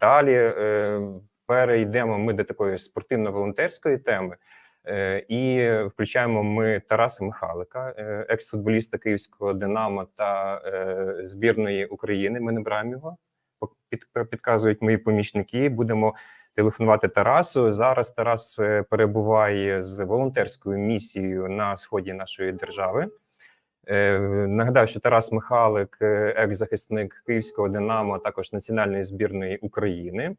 Далі е, перейдемо ми до такої спортивно-волонтерської теми. Е, І включаємо ми Тараса Михалика, е, екс-футболіста Київського Динамо та е, збірної України. Ми не беремо його. Підказують мої помічники. Будемо телефонувати Тарасу. Зараз Тарас перебуває з волонтерською місією на сході нашої держави. Е, Нагадаю, що Тарас Михалик, е, екс-захисник Київського Динамо, також національної збірної України.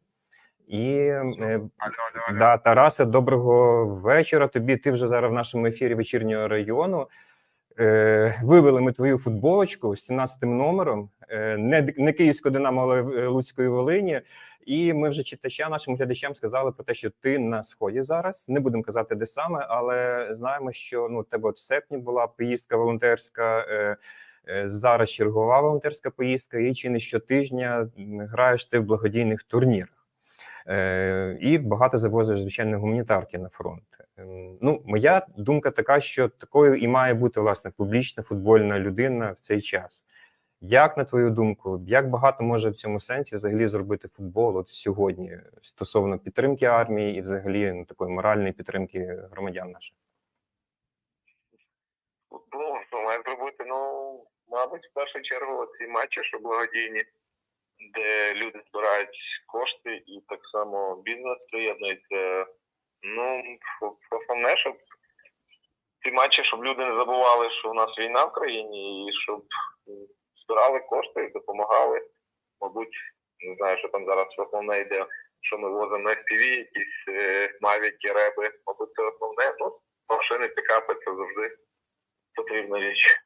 І е, Алло, алло. Да, Тарасе, доброго вечора. Тобі ти вже зараз в нашому ефірі вечірнього району. Е, вивели ми твою футболочку з 17 номером, е, не, не Київського Динамо, але Луцької Волині. І ми вже читачам, нашим глядачам сказали про те, що ти на сході зараз. Не будемо казати, де саме, але знаємо, що ну, тебе от в серпні була поїздка волонтерська. Е, е, Зараз чергова волонтерська поїздка, і чи не щотижня граєш ти в благодійних турнірах. Е, і багато завозиш звичайно гуманітарки на фронт. Ем, Ну, моя думка така, що такою і має бути власне публічна футбольна людина в цей час. Як на твою думку, як багато може в цьому сенсі взагалі зробити футбол от сьогодні стосовно підтримки армії і взагалі ну, такої моральної підтримки громадян наших? Ну, що має зробити, ну, мабуть, в першу чергу ці матчі, що благодійні, де люди збирають кошти і так само бізнес приєднується. Ну, основне, щоб ці матчі, щоб люди не забували, що у нас війна в країні, і щоб збирали кошти і допомагали. Мабуть, не знаю, що там зараз основне йде, що ми возимо FPV, якісь е, мавіки, реби. Мабуть, це основне. Ну, машини, пікапи це завжди потрібна річ.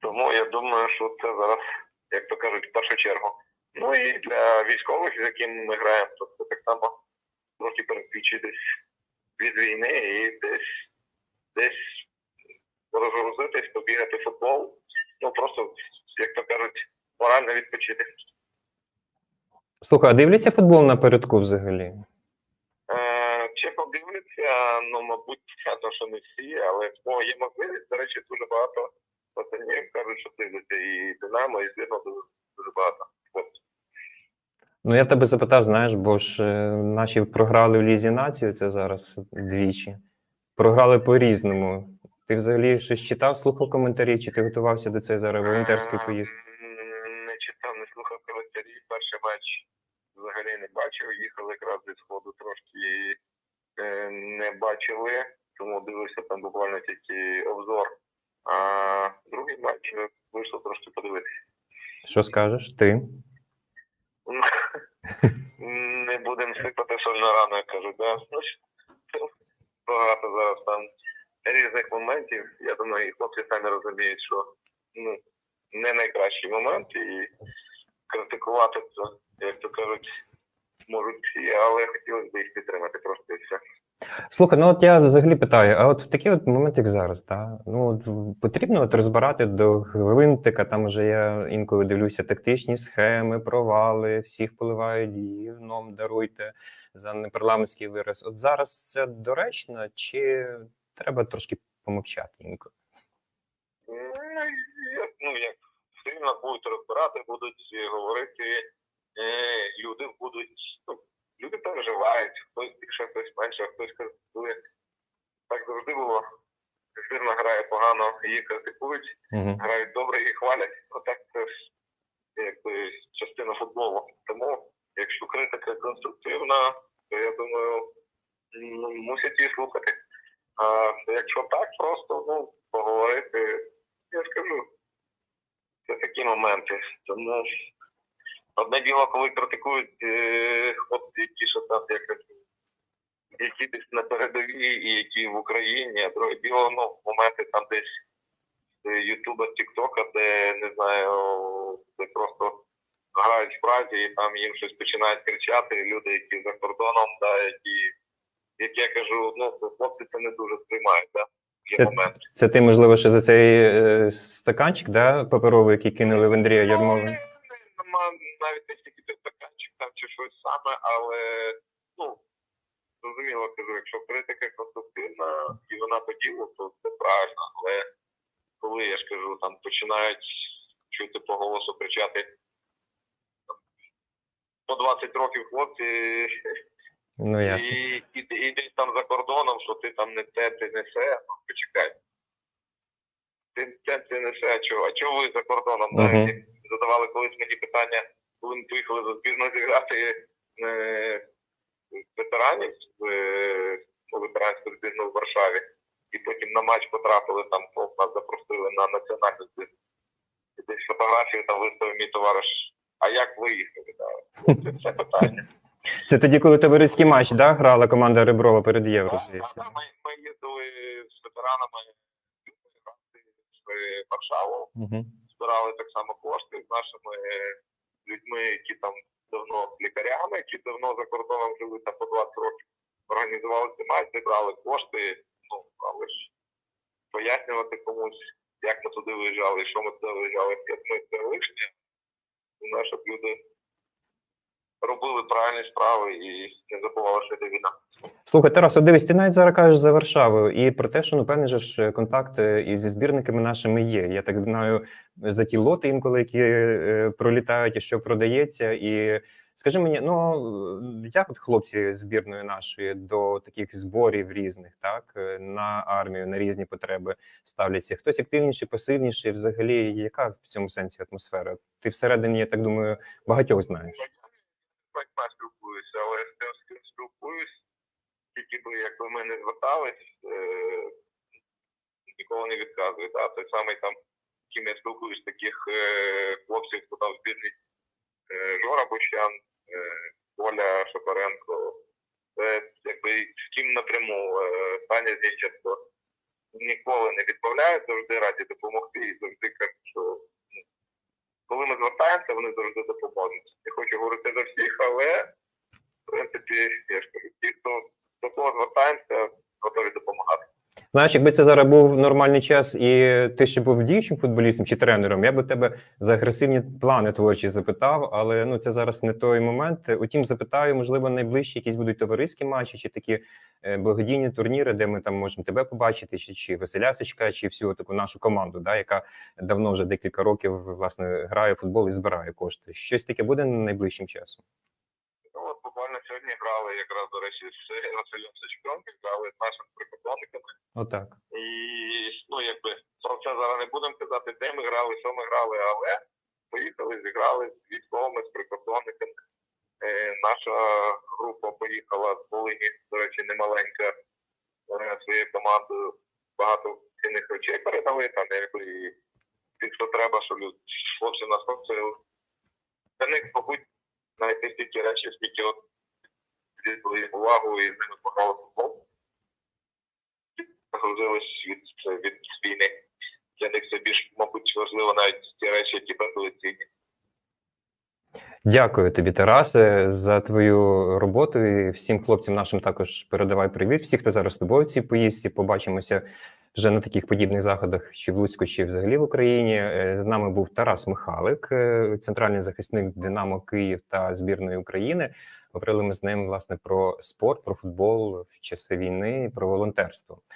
Тому я думаю, що це зараз, як то кажуть, в першу чергу. Ну і для військових, з якими ми граємо, то це так само трохи переключитись від війни і десь десь розгрузитись, побігати футбол. Ну просто, як то кажуть, морально відпочити. Слухай, а дивляться футбол напередку взагалі? Е, чи подивляться, ну, мабуть, то, що не всі, але кого є можливість, до речі, дуже багато пацанів кажуть, що дивляться і Динамо, і звісно, дуже, дуже багато. Ну, я тебе запитав, знаєш, бо ж е, наші програли в Лізі націю, це зараз двічі. Програли по-різному. Ти взагалі щось читав, слухав коментарі, чи ти готувався до цієї зараз волонтерської Е, поїздки? Не читав, не слухав коментарі. Перший матч взагалі не бачив. Їхали якраз зі сходу трошки е, не бачили, тому дивився там буквально тільки обзор. А другий матч е, вийшло трошки подивитися. Що скажеш? Ти? Не будемо сипати на рану, я кажу, да. Ну, багато зараз там різних моментів. Я думаю, і хлопці самі розуміють, що ну, не найкращий момент, і критикувати це, як то кажуть, можуть всі, але хотілося б їх підтримати просто і все. Слухай, ну от я взагалі питаю: а от в такий от момент, як зараз, та, ну от потрібно от розбирати до гвинтика, там вже я інколи дивлюся тактичні схеми, провали, всіх поливають гівном, даруйте за непарламентський вираз. От зараз це доречно, чи треба трошки помовчати інколи? Ну, як, сильно будуть розбирати, будуть е, говорити, е, люди будуть, ну, люди переживають, хтось більше, хтось менше, хтось критикує. Так завжди було. Сильно грає погано, її критикують, грають добре, її хвалять. Отак це ж якби частина футболу. Тому, якщо критика конструктивна, то я думаю, ну, мусять її слухати. А якщо так, просто ну, поговорити, я скажу. Це такі моменти. Тому одне діло, коли критикують е, хлопці, які що там, як які десь на передовій і які в Україні, а друге діло, ну, моменти там десь з Ютуба, з Тіктока, де не знаю, де просто грають в Празі і там їм щось починають кричати. Люди, які за кордоном, да, які, які я кажу, ну хлопці це не дуже сприймають. Да? Є Це- момент. Це ти, можливо, ще за цей е, стаканчик, да, паперовий, який кинули в Андрія Ярмова? Ну, навіть не стільки ти стаканчик там чи щось саме, але ну зрозуміло кажу, якщо критика конструктивна і вона по ділу, то це правильно. Але коли я ж кажу, там починають чути по голосу кричати по 20 років хлопці, Ну ясно. і, і, і десь там за кордоном, що ти там не те, ти не все, ну почекай. Ти це ти не все, а чого? А чого ви за кордоном? Мгм. Навіть задавали колись мені питання, коли ми поїхали за збірну зіграти е, ветеранів е, ну, ветеранську збірну в Варшаві, і потім на матч потрапили там, нас запросили на національну збірну. І десь фотографію там виставив мій товариш. А як виїхали? Да? Це все питання. Це тоді, коли товариський матч, да, грала команда Реброва перед євро, здається. Ми, ми їздили з ветеранами в Варшаву, Угу. збирали так само кошти з нашими людьми, які там давно лікарями, які давно за кордоном жили там по 20 років. Організували цей матч, зібрали кошти, ну, але ж пояснювати комусь, як ми туди виїжджали, що ми туди виїжджали, як ми це лишнє. Щоб люди робили правильні справи і не забували, що йде війна. Слухай, Тарас, дивись, ти навіть зараз кажеш за Варшавою і про те, що ну певне же ж контакти із збірниками нашими є. Я так знаю за ті лоти інколи, які е, пролітають і що продається. І скажи мені, ну як от хлопці збірної нашої до таких зборів різних, так е, на армію, на різні потреби ставляться? Хтось активніший, пасивніший, взагалі, яка в цьому сенсі атмосфера? Ти всередині, я так думаю, багатьох знаєш. Не спілкуюся, але з тим, з ким спілкуюсь, тільки би якби ми не звертались, е, ніколи не відказую. Да? Той самий там, ким я спілкуюсь, таких е, хлопців, хто там збірний е, Жора Бущан, е, Коля Шапаренко, це якби з ким напряму е, Таня Зінченко ніколи не відмовляють, завжди раді допомогти і завжди кажуть, що коли ми звертаємося, вони завжди допоможуть. Не хочу говорити за всіх, але в принципі, я ж кажу, ті, хто до кого звертаємося, готові допомагати. Знаєш, якби це зараз був нормальний час, і ти ще був діючим футболістом чи тренером, я би тебе за агресивні плани творчі запитав, але ну це зараз не той момент. Утім, запитаю, можливо, найближчі якісь будуть товариські матчі, чи такі е, благодійні турніри, де ми там можемо тебе побачити, чи, чи Василя чи всю таку нашу команду, да, яка давно вже декілька років власне грає в футбол і збирає кошти. Щось таке буде найближчим часом. Сьогодні грали якраз, до речі, з Василем Сачком, грали з нашими прикордонниками. Отак. І ну, якби про це зараз не будемо казати, де ми грали, що ми грали, але поїхали, зіграли з військовими, з прикордонниками. Е, наша група поїхала з Волині, до речі, немаленька е, своєю командою. Багато цінних речей передали, там якби що треба, що люди, хлопці нас просили. Для них, мабуть, навіть не стільки речі, скільки от віддали увагу і з ними пограли футбол загрузились від, від війни. Для них це більш, мабуть, важливо навіть ті речі, які були цінні. Дякую тобі, Тарасе, за твою роботу. І всім хлопцям нашим також передавай привіт. Всі, хто зараз з тобою в цій поїздці, побачимося вже на таких подібних заходах, чи в Луцьку, чи взагалі в Україні. Е, З нами був Тарас Михалик, е, центральний захисник Динамо Київ та збірної України. Говорили ми з ним власне про спорт, про футбол в часи війни, про волонтерство.